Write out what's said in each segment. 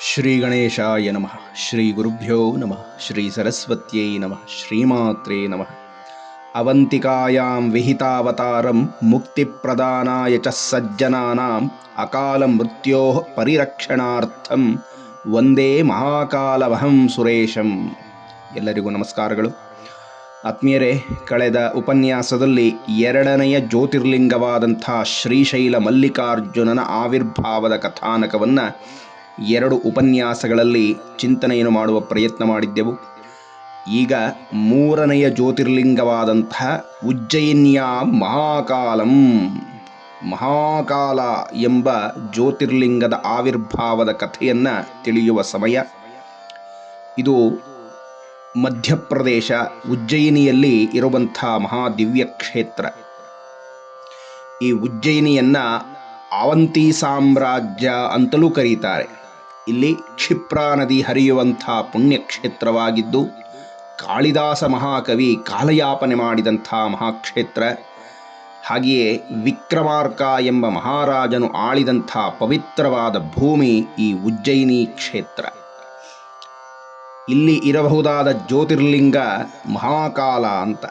ಶ್ರೀ ಗಣೇಶಾಯ ನಮಃ. ಶ್ರೀ ಗುರುಭ್ಯೋ ನಮಃ. ಶ್ರೀ ಸರಸ್ವತ್ಯೈ ನಮಃ. ಶ್ರೀಮಾತ್ರೇ ನಮಃ. ಅವಂತಿಕಾಯಾಂ ವಿಹಿತಾವತಾರಂ ಮುಕ್ತಿಪ್ರದಾನಾಯ ಚ ಸಜ್ಜನಾನಾಂ ಅಕಾಲ ಮೃತ್ಯೋ ಪರಿರಕ್ಷಣಾರ್ಥಂ ವಂದೇ ಮಹಾಕಾಲವಹಂ ಸುರೇಶಂ. ಎಲ್ಲರಿಗೂ ನಮಸ್ಕಾರಗಳು. ಆತ್ಮೀಯರೇ, ಕಳೆದ ಉಪನ್ಯಾಸದಲ್ಲಿ ಎರಡನೆಯ ಜ್ಯೋತಿರ್ಲಿಂಗವಾದಂಥ ಶ್ರೀಶೈಲ ಮಲ್ಲಿಕಾರ್ಜುನನ ಆವಿರ್ಭಾವದ ಕಥಾನಕವನ್ನು ಎರಡು ಉಪನ್ಯಾಸಗಳಲ್ಲಿ ಚಿಂತನೆಯನ್ನು ಮಾಡುವ ಪ್ರಯತ್ನ ಮಾಡಿದ್ದೆವು. ಈಗ ಮೂರನೆಯ ಜ್ಯೋತಿರ್ಲಿಂಗವಾದಂತಹ ಉಜ್ಜಯಿನಿಯ ಮಹಾಕಾಲಂ, ಮಹಾಕಾಲ ಎಂಬ ಜ್ಯೋತಿರ್ಲಿಂಗದ ಆವಿರ್ಭಾವದ ಕಥೆಯನ್ನು ತಿಳಿಯುವ ಸಮಯ. ಇದು ಮಧ್ಯಪ್ರದೇಶ, ಉಜ್ಜಯಿನಿಯಲ್ಲಿ ಇರುವಂಥ ಮಹಾದಿವ್ಯ ಕ್ಷೇತ್ರ. ಈ ಉಜ್ಜಯಿನಿಯನ್ನು ಅವಂತಿ ಸಾಮ್ರಾಜ್ಯ ಅಂತಲೂ ಕರೀತಾರೆ. ಇಲ್ಲಿ ಕ್ಷಿಪ್ರಾ ನದಿ ಹರಿಯುವಂಥ ಪುಣ್ಯಕ್ಷೇತ್ರವಾಗಿದ್ದು, ಕಾಳಿದಾಸ ಮಹಾಕವಿ ಕಾಲಯಾಪನೆ ಮಾಡಿದಂಥ ಮಹಾಕ್ಷೇತ್ರ. ಹಾಗೆಯೇ ವಿಕ್ರಮಾರ್ಕ ಎಂಬ ಮಹಾರಾಜನು ಆಳಿದಂಥ ಪವಿತ್ರವಾದ ಭೂಮಿ ಈ ಉಜ್ಜಯಿನಿ ಕ್ಷೇತ್ರ. ಇಲ್ಲಿ ಇರಬಹುದಾದ ಜ್ಯೋತಿರ್ಲಿಂಗ ಮಹಾಕಾಲ ಅಂತ.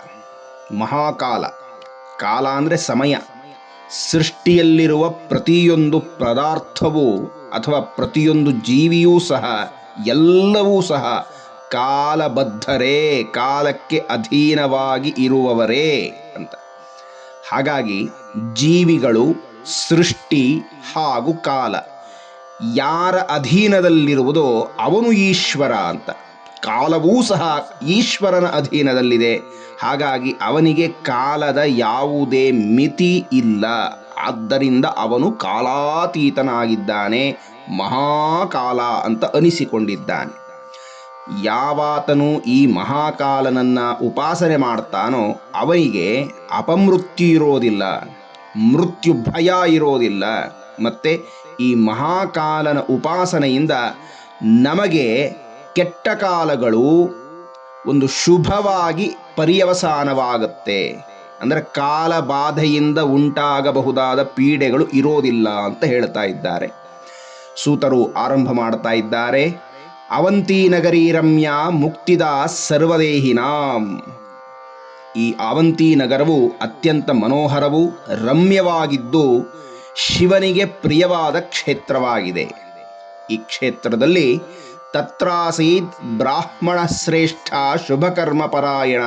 ಮಹಾಕಾಲ, ಕಾಲ ಅಂದರೆ ಸಮಯ. ಸೃಷ್ಟಿಯಲ್ಲಿರುವ ಪ್ರತಿಯೊಂದು ಪದಾರ್ಥವೂ ಅಥವಾ ಪ್ರತಿಯೊಂದು ಜೀವಿಯೂ ಸಹ, ಎಲ್ಲವೂ ಸಹ ಕಾಲಬದ್ಧರೇ, ಕಾಲಕ್ಕೆ ಅಧೀನವಾಗಿ ಇರುವವರೇ ಅಂತ. ಹಾಗಾಗಿ ಜೀವಿಗಳು ಸೃಷ್ಟಿ ಹಾಗೂ ಕಾಲ, ಯಾರ ಅಧೀನದಲ್ಲಿರುವುದೋ ಅವನು ಈಶ್ವರ ಅಂತ. ಕಾಲವೂ ಸಹ ಈಶ್ವರನ ಅಧೀನದಲ್ಲಿದೆ. ಹಾಗಾಗಿ ಅವನಿಗೆ ಕಾಲದ ಯಾವುದೇ ಮಿತಿ ಇಲ್ಲ. ಆದ್ದರಿಂದ ಅವನು ಕಾಲಾತೀತನಾಗಿದ್ದಾನೆ, ಮಹಾಕಾಲ ಅಂತ ಅನಿಸಿಕೊಂಡಿದ್ದಾನೆ. ಯಾವಾತನು ಈ ಮಹಾಕಾಲನನ್ನ ಉಪಾಸನೆ ಮಾಡ್ತಾನೋ, ಅವನಿಗೆ ಅಪಮೃತ್ಯು ಇರೋದಿಲ್ಲ ಮೃತ್ಯು ಭಯ ಇರೋದಿಲ್ಲ. ಮತ್ತೆ ಈ ಮಹಾಕಾಲನ ಉಪಾಸನೆಯಿಂದ ನಮಗೆ ಕೆಟ್ಟ ಕಾಲಗಳು ಒಂದು ಶುಭವಾಗಿ ಪರ್ಯವಸಾನವಾಗುತ್ತೆ. ಅಂದರೆ ಕಾಲ ಬಾಧೆಯಿಂದ ಉಂಟಾಗಬಹುದಾದ ಪೀಡೆಗಳು ಇರೋದಿಲ್ಲ ಅಂತ ಹೇಳ್ತಾ ಇದ್ದಾರೆ. ಸೂತರು ಆರಂಭ ಮಾಡ್ತಾ ಇದ್ದಾರೆ, ಅವಂತಿ ನಗರಿ ರಮ್ಯ ಮುಕ್ತಿದ ಸರ್ವದೇಹಿನಾಂ ಈ ಅವಂತಿ ನಗರವು ಅತ್ಯಂತ ಮನೋಹರವು ರಮ್ಯವಾಗಿದ್ದು ಶಿವನಿಗೆ ಪ್ರಿಯವಾದ ಕ್ಷೇತ್ರವಾಗಿದೆ. ಈ ಕ್ಷೇತ್ರದಲ್ಲಿ ತತ್ರಾಸೀತ್ ಬ್ರಾಹ್ಮಣ ಶ್ರೇಷ್ಠ ಶುಭಕರ್ಮಪರಾಯಣ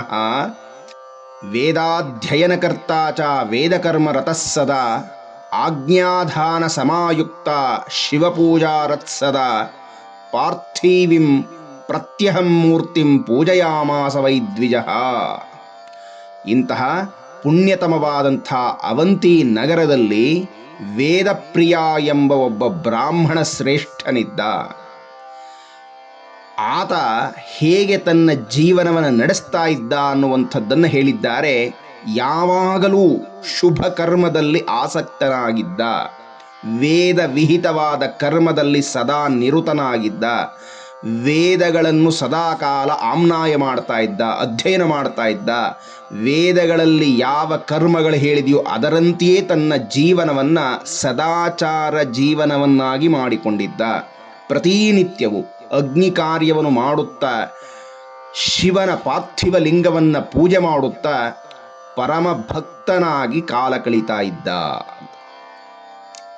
ವೇದಾಧ್ಯಯನಕರ್ತ ಚ ವೇದಕರ್ಮರತಃ ಸದಾ, ಆಜ್ಞಾಧಾನ ಸಮಾಯುಕ್ತ ಶಿವಪೂಜಾರತ್ಸದ ಪಾರ್ಥಿವಿಂ ಪ್ರತ್ಯಹಂ ಮೂರ್ತಿಂ ಪೂಜಯಾಮಾಸ ವೈದ್ವಿಜ. ಇಂತಹ ಪುಣ್ಯತಮವಾದಂಥ ಅವಂತಿ ನಗರದಲ್ಲಿ ವೇದಪ್ರಿಯ ಎಂಬ ಒಬ್ಬ ಬ್ರಾಹ್ಮಣ ಶ್ರೇಷ್ಠನಿದ್ದ. ಆತ ಹೇಗೆ ತನ್ನ ಜೀವನವನ್ನು ನಡೆಸ್ತಾ ಇದ್ದ ಅನ್ನುವಂಥದ್ದನ್ನು ಹೇಳಿದ್ದಾರೆ. ಯಾವಾಗಲೂ ಶುಭ ಕರ್ಮದಲ್ಲಿ ಆಸಕ್ತನಾಗಿದ್ದ, ವೇದ ವಿಹಿತವಾದ ಕರ್ಮದಲ್ಲಿ ಸದಾ ನಿರುತನಾಗಿದ್ದ, ವೇದಗಳನ್ನು ಸದಾಕಾಲ ಆಮ್ನಾಯ ಮಾಡ್ತಾ ಇದ್ದ, ಅಧ್ಯಯನ ಮಾಡ್ತಾ ಇದ್ದ, ವೇದಗಳಲ್ಲಿ ಯಾವ ಕರ್ಮಗಳು ಹೇಳಿದೆಯೋ ಅದರಂತೆಯೇ ತನ್ನ ಜೀವನವನ್ನು ಸದಾಚಾರ ಜೀವನವನ್ನಾಗಿ ಮಾಡಿಕೊಂಡಿದ್ದ. ಪ್ರತಿನಿತ್ಯವು ಅಗ್ನಿ ಕಾರ್ಯವನ್ನು ಮಾಡುತ್ತಾ ಶಿವನ ಪಾರ್ಥಿವ ಲಿಂಗವನ್ನು ಪೂಜೆ ಮಾಡುತ್ತಾ ಪರಮ ಭಕ್ತನಾಗಿ ಕಾಲ ಕಳೀತಾ ಇದ್ದ.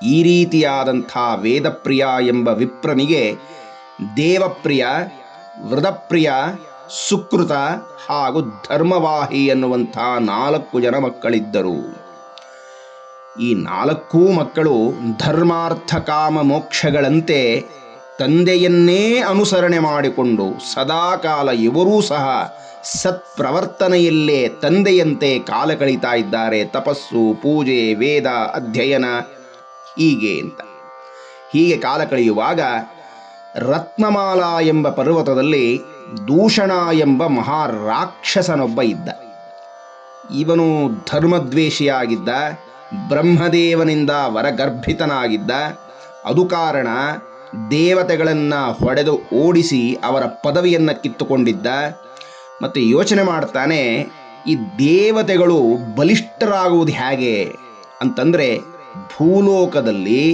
ಈ ರೀತಿಯಾದಂಥ ವೇದಪ್ರಿಯ ಎಂಬ ವಿಪ್ರನಿಗೆ ದೇವಪ್ರಿಯ, ವೃದಪ್ರಿಯ, ಸುಕೃತ ಹಾಗೂ ಧರ್ಮವಾಹಿ ಎನ್ನುವಂಥ ನಾಲ್ಕು ಜನ ಮಕ್ಕಳಿದ್ದರು. ಈ ನಾಲ್ಕೂ ಮಕ್ಕಳು ಧರ್ಮಾರ್ಥ ಕಾಮ ಮೋಕ್ಷಗಳಂತೆ ತಂದೆಯನ್ನೇ ಅನುಸರಣೆ ಮಾಡಿಕೊಂಡು ಸದಾಕಾಲ ಇವರೂ ಸಹ ಸತ್ಪ್ರವರ್ತನೆಯಲ್ಲೇ ತಂದೆಯಂತೆ ಕಾಲ ಕಳೀತಾ ಇದ್ದಾರೆ. ತಪಸ್ಸು, ಪೂಜೆ, ವೇದ, ಅಧ್ಯಯನ ಹೀಗೆ ಅಂತ. ಹೀಗೆ ಕಾಲ ಕಳೆಯುವಾಗ ರತ್ನಮಾಲಾ ಎಂಬ ಪರ್ವತದಲ್ಲಿ ದೂಷಣ ಎಂಬ ಮಹಾರಾಕ್ಷಸನೊಬ್ಬ ಇದ್ದ. ಇವನು ಧರ್ಮದ್ವೇಷಿಯಾಗಿದ್ದ, ಬ್ರಹ್ಮದೇವನಿಂದ ವರಗರ್ಭಿತನಾಗಿದ್ದ. ಅದು ಕಾರಣ ದೇವತೆಗಳನ್ನು ಹೊಡೆದು ಓಡಿಸಿ ಅವರ ಪದವಿಯನ್ನು ಕಿತ್ತುಕೊಂಡಿದ್ದ. ಮತ್ತು ಯೋಚನೆ ಮಾಡ್ತಾನೆ, ಈ ದೇವತೆಗಳು ಬಲಿಷ್ಠರಾಗುವುದು ಹೇಗೆ ಅಂತಂದರೆ ಭೂಲೋಕದಲ್ಲಿ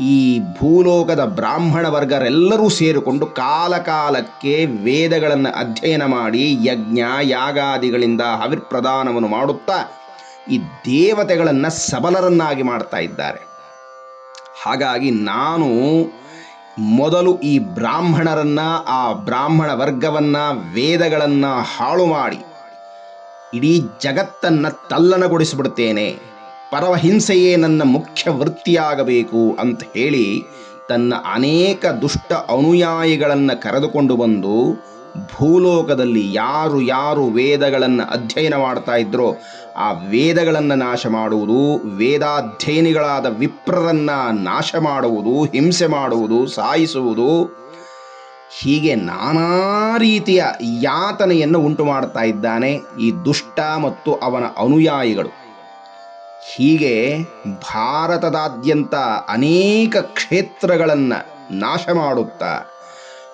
ಈ ಭೂಲೋಕದ ಬ್ರಾಹ್ಮಣ ವರ್ಗರೆಲ್ಲರೂ ಸೇರಿಕೊಂಡು ಕಾಲಕಾಲಕ್ಕೆ ವೇದಗಳನ್ನು ಅಧ್ಯಯನ ಮಾಡಿ ಯಜ್ಞ, ಯಾಗಾದಿಗಳಿಂದ ಹವಿರ್ಪ್ರದಾನವನ್ನು ಮಾಡುತ್ತಾ ಈ ದೇವತೆಗಳನ್ನು ಸಬಲರನ್ನಾಗಿ ಮಾಡ್ತಾ ಇದ್ದಾರೆ. ಹಾಗಾಗಿ ನಾನು ಮೊದಲು ಈ ಬ್ರಾಹ್ಮಣರನ್ನ, ಆ ಬ್ರಾಹ್ಮಣ ವರ್ಗವನ್ನ, ವೇದಗಳನ್ನ ಹಾಳು ಮಾಡಿ, ಇಡೀ ಜಗತ್ತನ್ನ ತಲ್ಲಣಗೊಳಿಸಿಬಿಡ್ತೇನೆ ಪರವಹಿಂಸೆಯೇ ನನ್ನ ಮುಖ್ಯ ವೃತ್ತಿಯಾಗಬೇಕು ಅಂತ ಹೇಳಿ ತನ್ನ ಅನೇಕ ದುಷ್ಟ ಅನುಯಾಯಿಗಳನ್ನು ಕರೆದುಕೊಂಡು ಬಂದು ಭೂಲೋಕದಲ್ಲಿ ಯಾರು ಯಾರು ವೇದಗಳನ್ನು ಅಧ್ಯಯನ ಮಾಡ್ತಾ ಇದ್ರೋ ಆ ವೇದಗಳನ್ನು ನಾಶ ಮಾಡುವುದು, ವೇದಾಧ್ಯಯನಿಗಳಾದ ವಿಪ್ರರನ್ನ ನಾಶ ಮಾಡುವುದು, ಹಿಂಸೆ ಮಾಡುವುದು, ಸಾಯಿಸುವುದು, ಹೀಗೆ ನಾನಾ ರೀತಿಯ ಯಾತನೆಯನ್ನು ಉಂಟು ಮಾಡ್ತಾ ಇದ್ದಾನೆ ಈ ದುಷ್ಟ ಮತ್ತು ಅವನ ಅನುಯಾಯಿಗಳು. ಹೀಗೆ ಭಾರತದಾದ್ಯಂತ ಅನೇಕ ಕ್ಷೇತ್ರಗಳನ್ನು ನಾಶ ಮಾಡುತ್ತಾ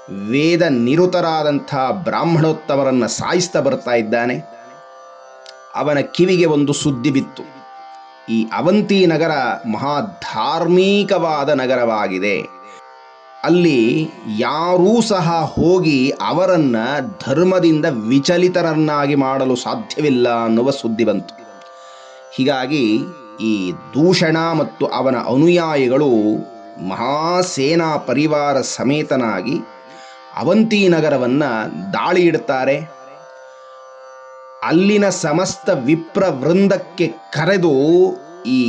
ವೇದ ನಿರುತರಾದಂಥ ಬ್ರಾಹ್ಮಣೋತ್ತಮರನ್ನು ಸಾಯಿಸ್ತಾ ಬರ್ತಾ ಇದ್ದಾನೆ. ಅವನ ಕಿವಿಗೆ ಒಂದು ಸುದ್ದಿ ಬಿತ್ತು. ಈ ಅವಂತಿ ನಗರ ಮಹಾ ಧಾರ್ಮಿಕವಾದ ನಗರವಾಗಿದೆ. ಅಲ್ಲಿ ಯಾರೂ ಸಹ ಹೋಗಿ ಅವರನ್ನ ಧರ್ಮದಿಂದ ವಿಚಲಿತರನ್ನಾಗಿ ಮಾಡಲು ಸಾಧ್ಯವಿಲ್ಲ ಅನ್ನುವ ಸುದ್ದಿ ಬಂತು. ಹೀಗಾಗಿ ಈ ದೂಷಣ ಮತ್ತು ಅವನ ಅನುಯಾಯಿಗಳು ಮಹಾಸೇನಾ ಪರಿವಾರ ಸಮೇತನಾಗಿ ಅವಂತಿ ನಗರವನ್ನು ದಾಳಿ ಇಡ್ತಾರೆ ಅಲ್ಲಿನ ಸಮಸ್ತ ವಿಪ್ರ ವೃಂದಕ್ಕೆ ಕರೆದು ಈ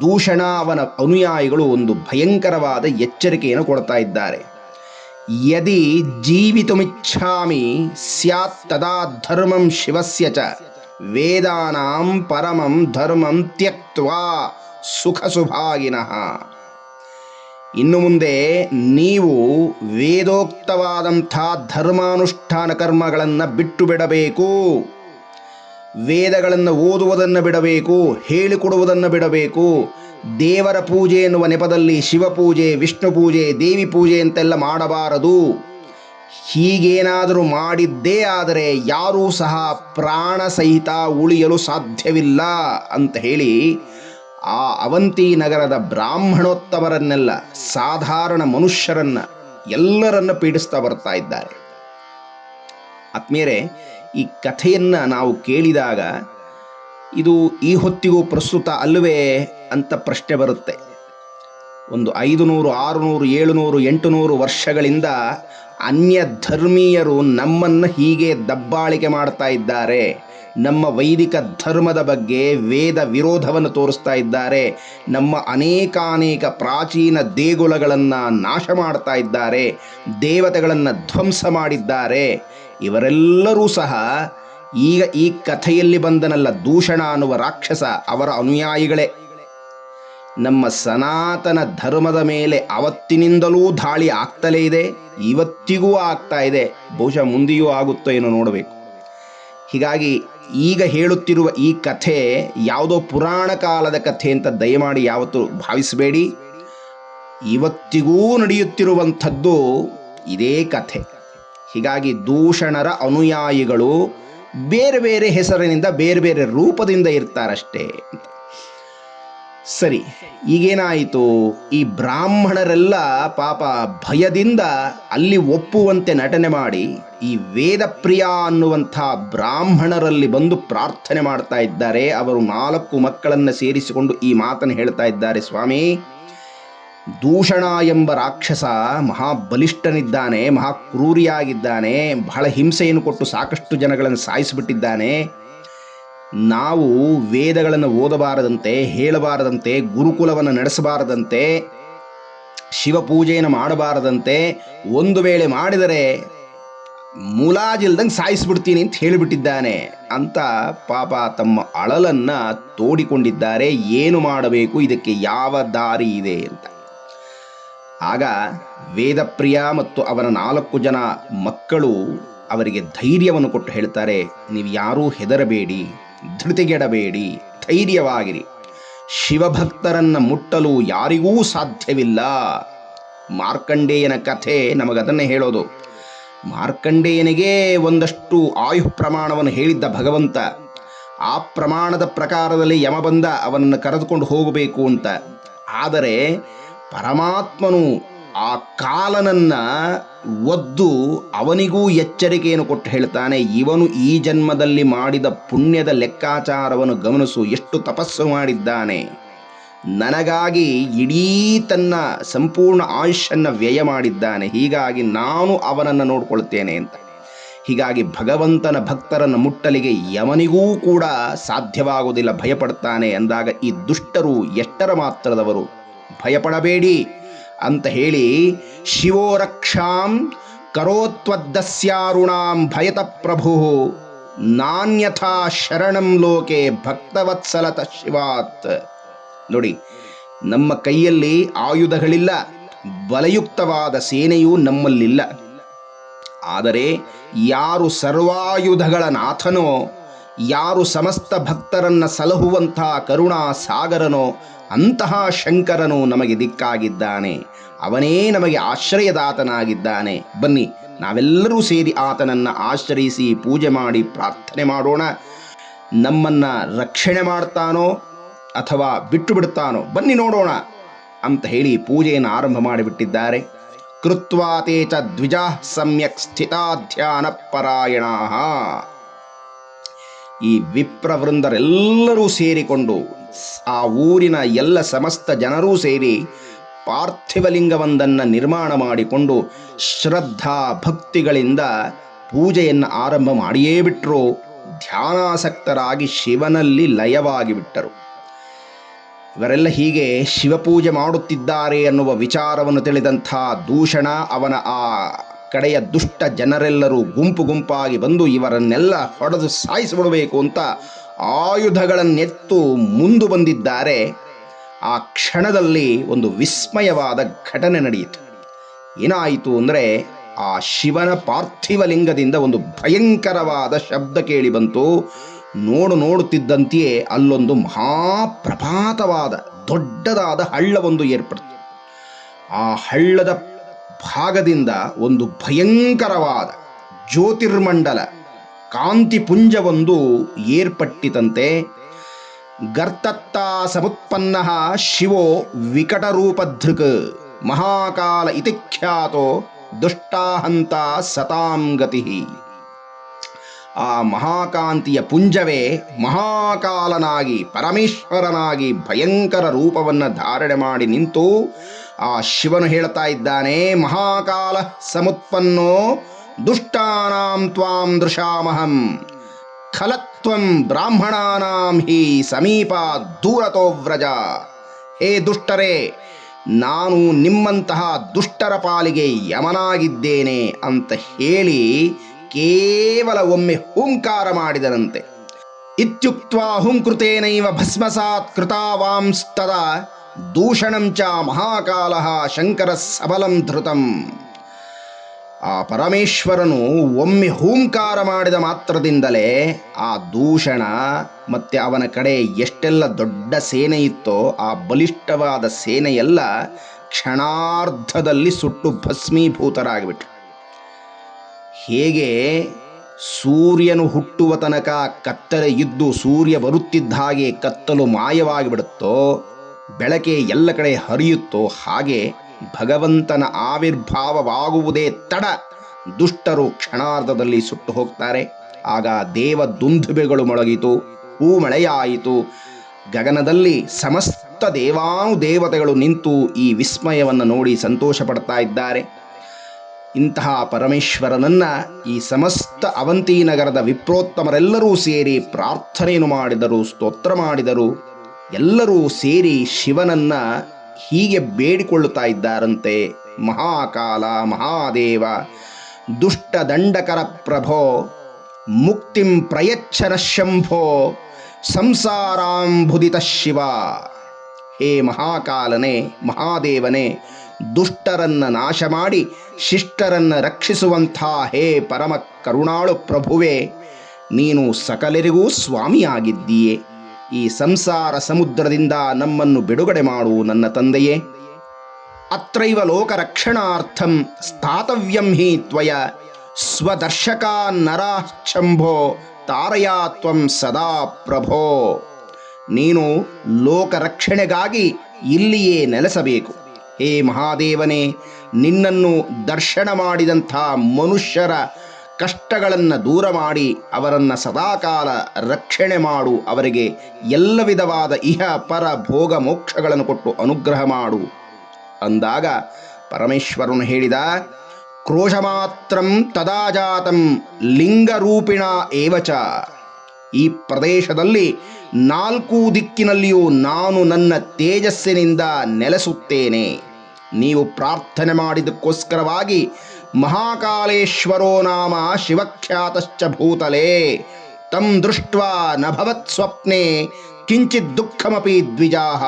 ದೂಷಣ ಅವನ ಅನುಯಾಯಿಗಳು ಒಂದು ಭಯಂಕರವಾದ ಎಚ್ಚರಿಕೆಯನ್ನು ಕೊಡ್ತಾ ಇದ್ದಾರೆ. ಯದಿ ಜೀವಿತುಮಿಚ್ಛಾಮಿ ಸ್ಯಾತ್ ತದಾ ಧರ್ಮಂ ಶಿವಸ್ಯ ಚ ವೇದಾನಾಂ ಪರಮಂ ಧರ್ಮಂ ತ್ಯಕ್ತ್ವಾ ಸುಖ ಸುಭಾಗಿನಃ ಇನ್ನು ಮುಂದೆ ನೀವು ವೇದೋಕ್ತವಾದಂಥ ಧರ್ಮಾನುಷ್ಠಾನ ಕರ್ಮಗಳನ್ನು ಬಿಟ್ಟು ಬಿಡಬೇಕು. ವೇದಗಳನ್ನು ಓದುವುದನ್ನು ಬಿಡಬೇಕು, ಹೇಳಿಕೊಡುವುದನ್ನು ಬಿಡಬೇಕು. ದೇವರ ಪೂಜೆ ಎನ್ನುವ ನೆಪದಲ್ಲಿ ಶಿವಪೂಜೆ ವಿಷ್ಣು ಪೂಜೆ, ದೇವಿ ಪೂಜೆ ಅಂತೆಲ್ಲ ಮಾಡಬಾರದು. ಹೀಗೇನಾದರೂ ಮಾಡಿದ್ದೇ ಆದರೆ ಯಾರೂ ಸಹ ಪ್ರಾಣ ಸಹಿತ ಉಳಿಯಲು ಸಾಧ್ಯವಿಲ್ಲ ಅಂತ ಹೇಳಿ ಆ ಅವಂತಿ ನಗರದ ಬ್ರಾಹ್ಮಣೋತ್ತಮರನ್ನೆಲ್ಲ ಸಾಧಾರಣ ಮನುಷ್ಯರನ್ನ ಎಲ್ಲರನ್ನ ಪೀಡಿಸ್ತಾ ಬರ್ತಾ ಇದ್ದಾರೆ. ಆತ್ಮೀಯರೇ, ಈ ಕಥೆಯನ್ನ ನಾವು ಕೇಳಿದಾಗ ಇದು ಈ ಹೊತ್ತಿಗೂ ಪ್ರಸ್ತುತ ಅಲ್ಲವೇ ಅಂತ ಪ್ರಶ್ನೆ ಬರುತ್ತೆ. ಒಂದು ಐದು ನೂರು ಆರುನೂರು, ಏಳುನೂರು, ಎಂಟುನೂರು ವರ್ಷಗಳಿಂದ ಅನ್ಯ ಧರ್ಮೀಯರು ನಮ್ಮನ್ನು ಹೀಗೆ ದಬ್ಬಾಳಿಕೆ ಮಾಡ್ತಾ ಇದ್ದಾರೆ. ನಮ್ಮ ವೈದಿಕ ಧರ್ಮದ ಬಗ್ಗೆ ವೇದ ವಿರೋಧವನ್ನು ತೋರಿಸ್ತಾ ಇದ್ದಾರೆ. ನಮ್ಮ ಅನೇಕಾನೇಕ ಪ್ರಾಚೀನ ದೇಗುಲಗಳನ್ನು ನಾಶ ಮಾಡ್ತಾ ಇದ್ದಾರೆ. ದೇವತೆಗಳನ್ನು ಧ್ವಂಸ ಮಾಡಿದ್ದಾರೆ. ಇವರೆಲ್ಲರೂ ಸಹ ಈಗ ಈ ಕಥೆಯಲ್ಲಿ ಬಂದನಲ್ಲ ದೂಷಣ ಅನ್ನುವ ರಾಕ್ಷಸ ಅವರ ಅನುಯಾಯಿಗಳೇ. ನಮ್ಮ ಸನಾತನ ಧರ್ಮದ ಮೇಲೆ ಅವತ್ತಿನಿಂದಲೂ ದಾಳಿ ಆಗ್ತಲೇ ಇದೆ. ಇವತ್ತಿಗೂ ಆಗ್ತಾ ಇದೆ. ಬಹುಶಃ ಮುಂದೆಯೂ ಆಗುತ್ತೋ ಏನೋ ನೋಡಬೇಕು. ಹೀಗಾಗಿ ಈಗ ಹೇಳುತ್ತಿರುವ ಈ ಕಥೆ ಯಾವುದೋ ಪುರಾಣ ಕಾಲದ ಕಥೆ ಅಂತ ದಯಮಾಡಿ ಯಾವತ್ತೂ ಭಾವಿಸಬೇಡಿ. ಇವತ್ತಿಗೂ ನಡೆಯುತ್ತಿರುವಂಥದ್ದು ಇದೇ ಕಥೆ. ಹೀಗಾಗಿ ದೂಷಣರ ಅನುಯಾಯಿಗಳು ಬೇರೆ ಬೇರೆ ಹೆಸರಿನಿಂದ ಬೇರೆ ಬೇರೆ ರೂಪದಿಂದ ಇರ್ತಾರಷ್ಟೇ. ಸರಿ, ಈಗೇನಾಯಿತು? ಈ ಬ್ರಾಹ್ಮಣರೆಲ್ಲ ಪಾಪ ಭಯದಿಂದ ಅಲ್ಲಿ ಒಪ್ಪುವಂತೆ ನಟನೆ ಮಾಡಿ, ಈ ವೇದಪ್ರಿಯ ಅನ್ನುವಂಥ ಬ್ರಾಹ್ಮಣರಲ್ಲಿ ಬಂದು ಪ್ರಾರ್ಥನೆ ಮಾಡ್ತಾ ಇದ್ದಾರೆ. ಅವರು ನಾಲ್ಕು ಮಕ್ಕಳನ್ನು ಸೇರಿಸಿಕೊಂಡು ಈ ಮಾತನ್ನು ಹೇಳ್ತಾ ಇದ್ದಾರೆ. ಸ್ವಾಮಿ, ದೂಷಣ ಎಂಬ ರಾಕ್ಷಸ ಮಹಾಬಲಿಷ್ಠನಿದ್ದಾನೆ, ಮಹಾಕ್ರೂರಿಯಾಗಿದ್ದಾನೆ, ಬಹಳ ಹಿಂಸೆಯನ್ನು ಕೊಟ್ಟು ಸಾಕಷ್ಟು ಜನಗಳನ್ನು ಸಾಯಿಸಿಬಿಟ್ಟಿದ್ದಾನೆ. ನಾವು ವೇದಗಳನ್ನು ಓದಬಾರದಂತೆ, ಹೇಳಬಾರದಂತೆ, ಗುರುಕುಲವನ್ನು ನಡೆಸಬಾರದಂತೆ, ಶಿವಪೂಜೆಯನ್ನು ಮಾಡಬಾರದಂತೆ, ಒಂದು ವೇಳೆ ಮಾಡಿದರೆ ಮುಲಾಜಿಲ್ದಂಗೆ ಸಾಯಿಸಿಬಿಡ್ತೀನಿ ಅಂತ ಹೇಳಿಬಿಟ್ಟಿದ್ದಾನೆ ಅಂತ ಪಾಪ ತಮ್ಮ ಅಳಲನ್ನ ತೋಡಿಕೊಂಡಿದ್ದಾರೆ. ಏನು ಮಾಡಬೇಕು? ಇದಕ್ಕೆ ಯಾವ ದಾರಿ ಇದೆ ಅಂತ. ಆಗ ವೇದಪ್ರಿಯ ಮತ್ತು ಅವನ ನಾಲ್ಕು ಜನ ಮಕ್ಕಳು ಅವರಿಗೆ ಧೈರ್ಯವನ್ನು ಕೊಟ್ಟು ಹೇಳ್ತಾರೆ, ನೀವು ಯಾರೂ ಹೆದರಬೇಡಿ. ಧೃತಿಗೆಡಬೇಡಿ, ಧೈರ್ಯವಾಗಿರಿ. ಶಿವಭಕ್ತರನ್ನು ಮುಟ್ಟಲು ಯಾರಿಗೂ ಸಾಧ್ಯವಿಲ್ಲ. ಮಾರ್ಕಂಡೇಯನ ಕಥೆ ನಮಗದನ್ನೇ ಹೇಳೋದು. ಮಾರ್ಕಂಡೇಯನಿಗೆ ಒಂದಷ್ಟು ಆಯು ಪ್ರಮಾಣವನ್ನು ಹೇಳಿದ್ದ ಭಗವಂತ, ಆ ಪ್ರಮಾಣದ ಪ್ರಕಾರದಲ್ಲಿ ಯಮ ಬಂದ ಅವನನ್ನು ಕರೆದುಕೊಂಡು ಹೋಗಬೇಕು ಅಂತ. ಆದರೆ ಪರಮಾತ್ಮನು ಆ ಕಾಲನನ್ನ ಒದ್ದು ಅವನಿಗೂ ಎಚ್ಚರಿಕೆಯನ್ನು ಕೊಟ್ಟು ಹೇಳ್ತಾನೆ, ಇವನು ಈ ಜನ್ಮದಲ್ಲಿ ಮಾಡಿದ ಪುಣ್ಯದ ಲೆಕ್ಕಾಚಾರವನ್ನು ಗಮನಿಸು, ಎಷ್ಟು ತಪಸ್ಸು ಮಾಡಿದ್ದಾನೆ. ನನಗಾಗಿ ಇಡೀ ತನ್ನ ಸಂಪೂರ್ಣ ಆಯುಷನ್ನು ವ್ಯಯ ಮಾಡಿದ್ದಾನೆ, ಹೀಗಾಗಿ ನಾನು ಅವನನ್ನು ನೋಡಿಕೊಳ್ತೇನೆ ಅಂತ. ಹೀಗಾಗಿ ಭಗವಂತನ ಭಕ್ತರನ್ನು ಮುಟ್ಟಲಿಗೆ ಯಮನಿಗೂ ಕೂಡ ಸಾಧ್ಯವಾಗುವುದಿಲ್ಲ, ಭಯಪಡ್ತಾನೆ ಅಂದಾಗ ಈ ದುಷ್ಟರು ಎಷ್ಟರ ಮಾತ್ರದವರು? ಭಯಪಡಬೇಡಿ. ಅಂತ ಹೇಳಿ ಶಿವೋ ರಕ್ಷಾಂ ಕರೋತ್ವದ್ದಸ್ಯಾರುಣಾಂ ಭಯತ ಪ್ರಭು ನಾನ್ಯಥಾ ಶರಣಂ ಲೋಕೆ ಭಕ್ತವತ್ಸಲತ ಶಿವಾತ್. ನೋಡಿ, ನಮ್ಮ ಕೈಯಲ್ಲಿ ಆಯುಧಗಳಿಲ್ಲ, ಬಲಯುಕ್ತವಾದ ಸೇನೆಯೂ ನಮ್ಮಲ್ಲಿಲ್ಲ. ಆದರೆ ಯಾರು ಸರ್ವಾಯುಧಗಳ ನಾಥನೋ, ಯಾರು ಸಮಸ್ತ ಭಕ್ತರನ್ನ ಸಲಹುವಂತಹ ಕರುಣಾ ಸಾಗರನೋ ಅಂತಹ ಶಂಕರನು ನಮಗೆ ದಿಕ್ಕಾಗಿದ್ದಾನೆ. ಅವನೇ ನಮಗೆ ಆಶ್ರಯದಾತನಾಗಿದ್ದಾನೆ. ಬನ್ನಿ, ನಾವೆಲ್ಲರೂ ಸೇರಿ ಆತನನ್ನು ಆಶ್ರಯಿಸಿ ಪೂಜೆ ಮಾಡಿ ಪ್ರಾರ್ಥನೆ ಮಾಡೋಣ. ನಮ್ಮನ್ನು ರಕ್ಷಣೆ ಮಾಡ್ತಾನೋ ಅಥವಾ ಬಿಟ್ಟು ಬಿಡ್ತಾನೋ ಬನ್ನಿ ನೋಡೋಣ ಅಂತ ಹೇಳಿ ಪೂಜೆಯನ್ನು ಆರಂಭ ಮಾಡಿಬಿಟ್ಟಿದ್ದಾರೆ. ಕೃತ್ವಾತೆ ಚ ದ್ವಿಜಾ ಸಮ್ಯಕ್ ಸ್ಥಿತಾಧ್ಯಾನ ಪರಾಯಣ ಈ ವಿಪ್ರವೃಂದರೆಲ್ಲರೂ ಸೇರಿಕೊಂಡು ಆ ಊರಿನ ಎಲ್ಲ ಸಮಸ್ತ ಜನರೂ ಸೇರಿ ಪಾರ್ಥಿವಲಿಂಗವೊಂದನ್ನು ನಿರ್ಮಾಣ ಮಾಡಿಕೊಂಡು ಶ್ರದ್ಧಾ ಭಕ್ತಿಗಳಿಂದ ಪೂಜೆಯನ್ನು ಆರಂಭ ಮಾಡಿಯೇ ಬಿಟ್ಟರು ಧ್ಯಾನಾಸಕ್ತರಾಗಿ ಶಿವನಲ್ಲಿ ಲಯವಾಗಿ ಬಿಟ್ಟರು. ಇವರೆಲ್ಲ ಹೀಗೆ ಶಿವಪೂಜೆ ಮಾಡುತ್ತಿದ್ದಾರೆ ಅನ್ನುವ ವಿಚಾರವನ್ನು ತಿಳಿದಂಥ ದೂಷಣ ಅವನ ಆ ಕಡೆಯ ದುಷ್ಟ ಜನರೆಲ್ಲರೂ ಗುಂಪು ಗುಂಪಾಗಿ ಬಂದು ಇವರನ್ನೆಲ್ಲ ಹೊಡೆದು ಸಾಯಿಸಿಬಿಡಬೇಕು ಅಂತ ಆಯುಧಗಳನ್ನೆತ್ತು ಮುಂದು ಬಂದಿದ್ದಾರೆ. ಆ ಕ್ಷಣದಲ್ಲಿ ಒಂದು ವಿಸ್ಮಯವಾದ ಘಟನೆ ನಡೆಯಿತು. ಏನಾಯಿತು ಅಂದರೆ ಆ ಶಿವನ ಪಾರ್ಥಿವ ಲಿಂಗದಿಂದ ಒಂದು ಭಯಂಕರವಾದ ಶಬ್ದ ಕೇಳಿ ಬಂತು. ನೋಡು ನೋಡುತ್ತಿದ್ದಂತೆಯೇ ಅಲ್ಲೊಂದು ಮಹಾಪ್ರಭಾತವಾದ ದೊಡ್ಡದಾದ ಹಳ್ಳವೊಂದು ಏರ್ಪಡ್ತು. ಆ ಹಳ್ಳದ ಭಾಗದಿಂದ ಒಂದು ಭಯಂಕರವಾದ ಜ್ಯೋತಿರ್ಮಂಡಲ ಕಾಂತಿಪುಂಜವೊಂದು ಏರ್ಪಟ್ಟಿತಂತೆ. ಗರ್ತತ್ತ ಸಮುತ್ಪನ್ನ ಶಿವೋ ವಿಕಟರೂಪಧೃಕ್. ಮಹಾಕಾಲ ಇತಿ ಖ್ಯಾತೋ ದುಷ್ಟಾಹಂತ ಸತಾಂ ಗತಿ. ಆ ಮಹಾಕಾಂತಿಯ ಪುಂಜವೇ ಮಹಾಕಾಲನಾಗಿ, ಪರಮೇಶ್ವರನಾಗಿ ಭಯಂಕರ ರೂಪವನ್ನು ಧಾರಣೆ ಮಾಡಿ ನಿಂತು, ಆ ಶಿವನು ಹೇಳ್ತಾ ಇದ್ದಾನೆ, ಮಹಾಕಾಲ ಸಮುತ್ಪನ್ನೋ ದುಷ್ಟಾನಾಂ ತ್ವಾಂ ದೃಶಾಮಹಂ. ಖಲತ್ವಂ ಬ್ರಾಹ್ಮಣಾನಾಂ ಹಿ ಸಮೀಪ ದೂರತೋ ವ್ರಜ. ಹೇ ದುಷ್ಟರೇ, ನಾನು ನಿಮ್ಮಂತಹ ದುಷ್ಟರ ಪಾಲಿಗೆ ಯಮನಾಗಿದ್ದೇನೆ ಅಂತ ಹೇಳಿ ಕೇವಲ ಒಮ್ಮೆ ಹುಂಕಾರ ಮಾಡಿದರಂತೆ. ಇತ್ಯುಕ್ತ ಹುಂಕೃತೇನೈವ ಭಸ್ಮಸಾತ್ ಕೃತಾವಾಂಸ್ತದ ದೂಷಣಂ ಚ ಮಹಾಕಾಲ ಶಂಕರ ಸಬಲಂ ಧೃತಂ. ಆ ಪರಮೇಶ್ವರನು ಒಮ್ಮೆ ಹೂಂಕಾರ ಮಾಡಿದ ಮಾತ್ರದಿಂದಲೇ ಆ ದೂಷಣ ಮತ್ತೆ ಅವನ ಕಡೆ ಎಷ್ಟೆಲ್ಲ ದೊಡ್ಡ ಸೇನೆ ಇತ್ತೋ ಆ ಬಲಿಷ್ಠವಾದ ಸೇನೆಯೆಲ್ಲ ಕ್ಷಣಾರ್ಧದಲ್ಲಿ ಸುಟ್ಟು ಭಸ್ಮೀಭೂತರಾಗಿಬಿಟ್ರು. ಹೇಗೆ ಸೂರ್ಯನು ಹುಟ್ಟುವ ತನಕ ಕತ್ತಲೆ ಇದ್ದು ಸೂರ್ಯ ಬರುತ್ತಿದ್ದ ಹಾಗೆ ಕತ್ತಲು ಮಾಯವಾಗಿಬಿಡುತ್ತೋ, ಬೆಳಕೆ ಎಲ್ಲ ಕಡೆ ಹರಿಯುತ್ತೋ ಹಾಗೆ ಭಗವಂತನ ಆವಿರ್ಭಾವವಾಗುವುದೇ ತಡ. ದುಷ್ಟರು ಕ್ಷಣಾರ್ಧದಲ್ಲಿ ಸುಟ್ಟು ಹೋಗ್ತಾರೆ. ಆಗ ದೇವ ದುಂದುಬೆಗಳು ಮೊಳಗಿತು, ಹೂ ಮಳೆಯಾಯಿತು. ಗಗನದಲ್ಲಿ ಸಮಸ್ತ ದೇವಾನು ದೇವತೆಗಳು ನಿಂತು ಈ ವಿಸ್ಮಯವನ್ನು ನೋಡಿ ಸಂತೋಷ ಪಡ್ತಾ ಇದ್ದಾರೆ. ಇಂತಹ ಪರಮೇಶ್ವರನನ್ನ ಈ ಸಮಸ್ತ ಅವಂತಿ ನಗರದ ವಿಪ್ರೋತ್ತಮರೆಲ್ಲರೂ ಸೇರಿ ಪ್ರಾರ್ಥನೆಯನ್ನು ಮಾಡಿದರು, ಸ್ತೋತ್ರ ಮಾಡಿದರು. ಎಲ್ಲರೂ ಸೇರಿ ಶಿವನನ್ನ ಹೀಗೆ ಬೇಡಿಕೊಳ್ಳುತ್ತಾ ಇದ್ದಾರಂತೆ ಮಹಾಕಾಲ, ಮಹಾದೇವ, ದುಷ್ಟ ದಂಡಕರ ಪ್ರಭೋ, ಮುಕ್ತಿಂ ಪ್ರಯಚ್ಛನ ಶಂಭೋ ಸಂಸಾರಾಂಬುದಿತ ಶಿವ. ಹೇ ಮಹಾಕಾಲನೇ, ಮಹಾದೇವನೇ, ದುಷ್ಟರನ್ನ ನಾಶ ಮಾಡಿ ಶಿಷ್ಟರನ್ನ ರಕ್ಷಿಸುವಂಥ ಹೇ ಪರಮ ಕರುಣಾಳು ಪ್ರಭುವೆ, ನೀನು ಸಕಲರಿಗೂ ಸ್ವಾಮಿಯಾಗಿದ್ದೀಯೆ. ಈ ಸಂಸಾರ ಸಮುದ್ರದಿಂದ ನಮ್ಮನ್ನು ಬಿಡುಗಡೆ ಮಾಡು ನನ್ನ ತಂದೆಯೇ. ಅತ್ರೈವ ಲೋಕರಕ್ಷಣಾರ್ಥಂ ಸ್ಥಾತವ್ಯಂ ಹಿ ತ್ವಯ. ಸ್ವದರ್ಶಕ ನರಾಶ್ಚಂಭೋ ತಾರಯಾ ತ್ವಂ ಸದಾ ಪ್ರಭೋ. ನೀನು ಲೋಕರಕ್ಷಣೆಗಾಗಿ ಇಲ್ಲಿಯೇ ನೆಲೆಸಬೇಕು. ಹೇ ಮಹಾದೇವನೇ, ನಿನ್ನನ್ನು ದರ್ಶನ ಮಾಡಿದಂಥ ಮನುಷ್ಯರ ಕಷ್ಟಗಳನ್ನು ದೂರ ಮಾಡಿ ಅವರನ್ನು ಸದಾಕಾಲ ರಕ್ಷಣೆ ಮಾಡು, ಅವರಿಗೆ ಎಲ್ಲ ವಿಧವಾದ ಇಹ, ಪರ, ಭೋಗ, ಮೋಕ್ಷಗಳನ್ನು ಕೊಟ್ಟು ಅನುಗ್ರಹ ಮಾಡು. ಅಂದಾಗ ಪರಮೇಶ್ವರನು ಹೇಳಿದ ಕ್ರೋಶಮಾತ್ರಂ ತದಾಜಾತಂ ಲಿಂಗರೂಪಿಣ ಏವಚ. ಈ ಪ್ರದೇಶದಲ್ಲಿ ನಾಲ್ಕು ದಿಕ್ಕಿನಲ್ಲಿಯೂ ನಾನು ನನ್ನ ತೇಜಸ್ಸಿನಿಂದ ನೆಲೆಸುತ್ತೇನೆ. ನೀವು ಪ್ರಾರ್ಥನೆ ಮಾಡಿದಕ್ಕೋಸ್ಕರವಾಗಿ ಮಹಾಕಾಲೇಶ್ವರೋ ನಾಮ ಶಿವಖ್ಯಾತಶ್ಚ ಭೂತಲೇ. ತಂ ದೃಷ್ಟ ನಭವತ್ ಸ್ವಪ್ನೆ, ಕಿಂಚಿತ್ ದುಃಖಮಪಿ ದ್ವಿಜಾಹ.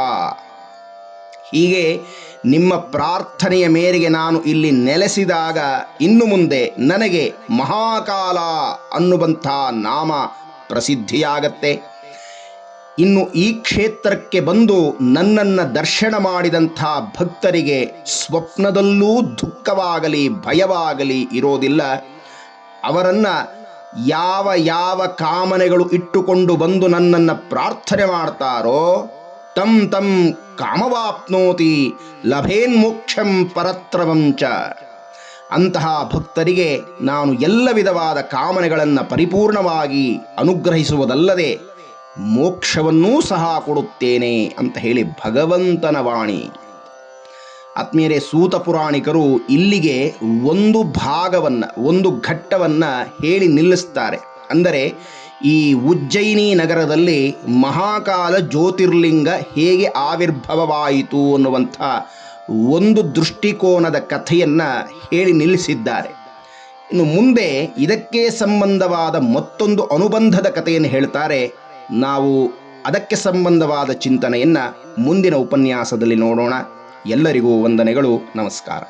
ಹೀಗೆ ನಿಮ್ಮ ಪ್ರಾರ್ಥನೆಯ ಮೇರೆಗೆ ನಾನು ಇಲ್ಲಿ ನೆಲೆಸಿದಾಗ ಇನ್ನು ಮುಂದೆ ನನಗೆ ಮಹಾಕಾಲ ಅನ್ನುವಂಥ ನಾಮ ಪ್ರಸಿದ್ಧಿಯಾಗತ್ತೆ. ಇನ್ನು ಈ ಕ್ಷೇತ್ರಕ್ಕೆ ಬಂದು ನನ್ನನ್ನು ದರ್ಶನ ಮಾಡಿದಂಥ ಭಕ್ತರಿಗೆ ಸ್ವಪ್ನದಲ್ಲೂ ದುಃಖವಾಗಲಿ, ಭಯವಾಗಲಿ ಇರೋದಿಲ್ಲ. ಅವರನ್ನು ಯಾವ ಯಾವ ಕಾಮನೆಗಳು ಇಟ್ಟುಕೊಂಡು ಬಂದು ನನ್ನನ್ನು ಪ್ರಾರ್ಥನೆ ಮಾಡ್ತಾರೋ, ತಂ ತಂ ಕಾಮವಾಪ್ನೋತಿ ಲಭೇನ್ಮೋಕ್ಷಂ ಪರತ್ರವಂಚ ಅಂತಹ ಭಕ್ತರಿಗೆ ನಾನು ಎಲ್ಲ ವಿಧವಾದ ಕಾಮನೆಗಳನ್ನು ಪರಿಪೂರ್ಣವಾಗಿ ಅನುಗ್ರಹಿಸುವುದಲ್ಲದೆ ಮೋಕ್ಷವನ್ನೂ ಸಹ ಕೊಡುತ್ತೇನೆ ಅಂತ ಹೇಳಿ ಭಗವಂತನ ವಾಣಿ. ಆತ್ಮೀಯರೇ, ಸೂತ ಪುರಾಣಿಕರು ಇಲ್ಲಿಗೆ ಒಂದು ಭಾಗವನ್ನು, ಒಂದು ಘಟ್ಟವನ್ನು ಹೇಳಿ ನಿಲ್ಲಿಸ್ತಾರೆ. ಅಂದರೆ, ಈ ಉಜ್ಜಯಿನಿ ನಗರದಲ್ಲಿ ಮಹಾಕಾಲ ಜ್ಯೋತಿರ್ಲಿಂಗ ಹೇಗೆ ಆವಿರ್ಭವವಾಯಿತು ಅನ್ನುವಂಥ ಒಂದು ದೃಷ್ಟಿಕೋನದ ಕಥೆಯನ್ನು ಹೇಳಿ ನಿಲ್ಲಿಸಿದ್ದಾರೆ. ಇನ್ನು ಮುಂದೆ ಇದಕ್ಕೆ ಸಂಬಂಧವಾದ ಮತ್ತೊಂದು ಅನುಬಂಧದ ಕಥೆಯನ್ನು ಹೇಳ್ತಾರೆ ನಾವು ಅದಕ್ಕೆ ಸಂಬಂಧವಾದ ಚಿಂತನೆಯನ್ನು ಮುಂದಿನ ಉಪನ್ಯಾಸದಲ್ಲಿ ನೋಡೋಣ. ಎಲ್ಲರಿಗೂ ವಂದನೆಗಳು ನಮಸ್ಕಾರ.